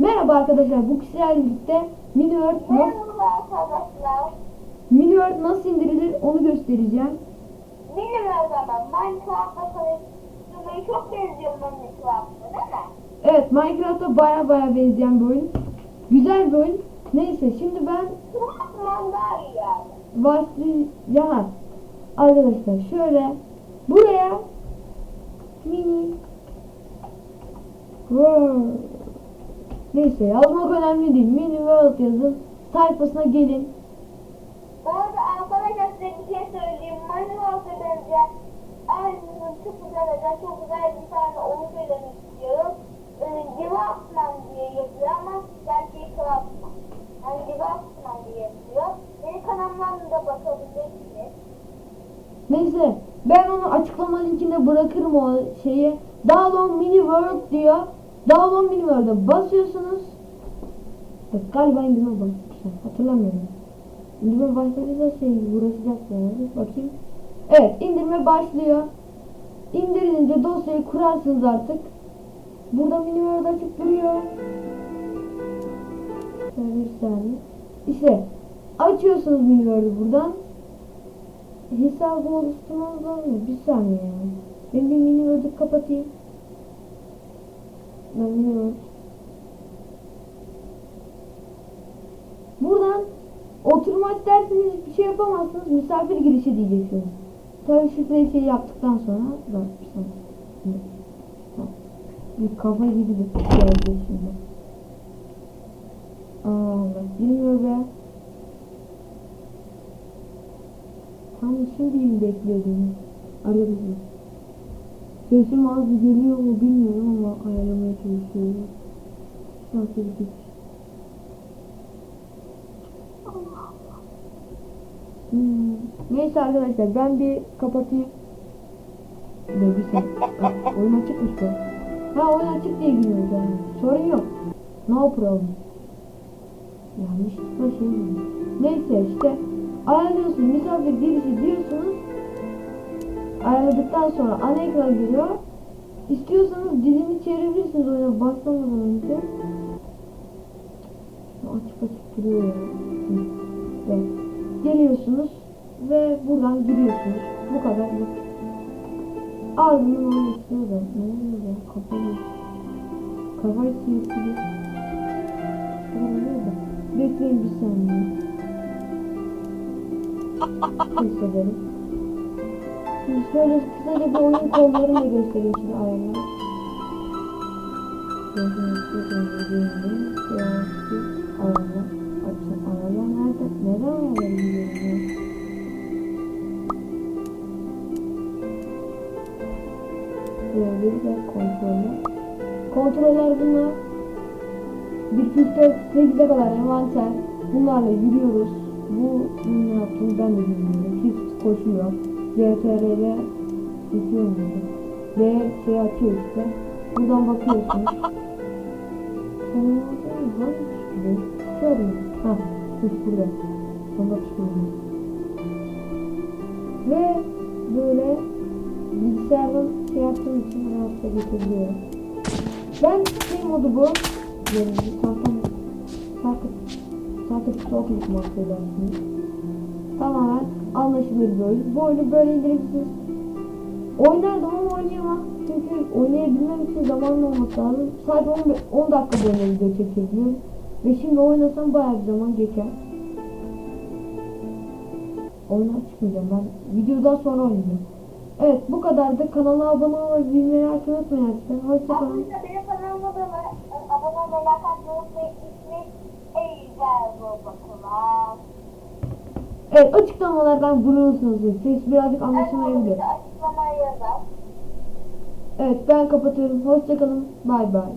Merhaba arkadaşlar. Bu kişilerle birlikte Mini World nasıl, arkadaşlar. Mini World nasıl indirilir onu göstereceğim. Bilmiyorum ama Minecraft'ta konuşmayı çok benziyor Minecraft'ta değil mi? Evet Minecraft'a baya baya benzeyen bir oyun. Güzel bir oyun. Neyse şimdi ben iyi yani. başlayacağım. Arkadaşlar şöyle buraya mini world Neyse yazmak önemli değil. Mini world yazın. Sayfasına gelin. Bu arada arkadaşlar size bir şey söyleyeyim. Minecraft'a benzeyen aynısının çok güzel özel, çok güzel bir tane onu söylemek istiyorum. Ee, Craftman diye yazıyor ama gerçeği Craftman. Yani Craftman diye yazıyor. Benim kanalımdan da bakabilirsiniz. Neyse ben onu açıklama linkine bırakırım o şeyi. Download Mini World diyor. Download Mini World'a basıyorsunuz. Bak, galiba indirme basmışlar. Hatırlamıyorum. İndirme başlayınca şey uğraşacak yani. Bakayım. Evet indirme başlıyor. İndirilince dosyayı kurarsınız artık. Burada Mini World açık duruyor. Bir saniye. İşte açıyorsunuz Mini World'ü buradan hesabı oluşturmamız lazım. Bir saniye yani. Ben bir mini word'u kapatayım. Word. Buradan oturmak derseniz bir şey yapamazsınız. Misafir girişi diyeceksiniz. Tabii şifreyi şey yaptıktan sonra bak bir kafa gibi bir şey geldi şimdi. Aa, Allah bilmiyor be. Tam şimdi bekliyordum. Arıyordum. Sesim az geliyor mu bilmiyorum. Bir güç. Hmm. Neyse arkadaşlar ben bir kapatayım. Ne bir. Aa, Oyun açıkmış bu. Ha oyun açık diye giriyoruz yani. Sorun yok. No problem. Yanlışlıkla şey mi? Neyse işte ayarlıyorsunuz misafir girişi diyorsunuz. Ayarladıktan sonra ana ekran geliyor. İstiyorsanız dilini çevirebilirsiniz oyuna başlamadan önce. Açık açık duruyor. Evet. Geliyorsunuz ve buradan giriyorsunuz. Bu kadar bu. Ardından onu istiyor da. Ne oluyor ya? Kafayı. Kafayı sıyırtıyor. Oluyor da. Bekleyin bir saniye. Ses edelim. Şimdi şöyle kısaca bir oyun kollarını da göstereyim şimdi ayarlar. Gördüğünüz gibi oyunu Ya? Böyle de kontroller. Kontroller bunlar. 1, 2, 3, 4, 8'e kadar envanter. Bunlarla yürüyoruz. Bu ne yaptığını ben de bilmiyorum. Çift koşuyor. CTRL'e geçiyor muydu? Ve şey açıyor işte. Buradan bakıyorsunuz. Sonunda hangi çıkıyor? Şöyle. Ha, dur burada. Sonunda çıkıyor. Ve böyle bilgisayardan şey yaptığım için rahatça geçebiliyorum. Ben şey modu bu. Yani tahta tahta tahta çok yıkmak edersiniz. Tamamen anlaşılır bir oyun. Bu oyunu böyle indirebilirsiniz. Ama oynayamam. Çünkü oynayabilmem için zamanlı olması lazım. Sadece 10, 10 dakika böyle video çekebiliyorum. Ve şimdi oynasam bayağı bir zaman geçer. Oyuna çıkmayacağım ben. Videodan sonra oynayacağım. Evet bu kadar da kanala abone olmayı bilmeyi açmayı unutmayın arkadaşlar. Hoşçakalın. Benim kanalıma var. Abone olmayı, like atmayı. Evet açıklamalardan bulursunuz. Ses birazcık anlaşılmayabilir. Açıklamaya yazar. Evet ben kapatıyorum. Hoşçakalın. Bay bay.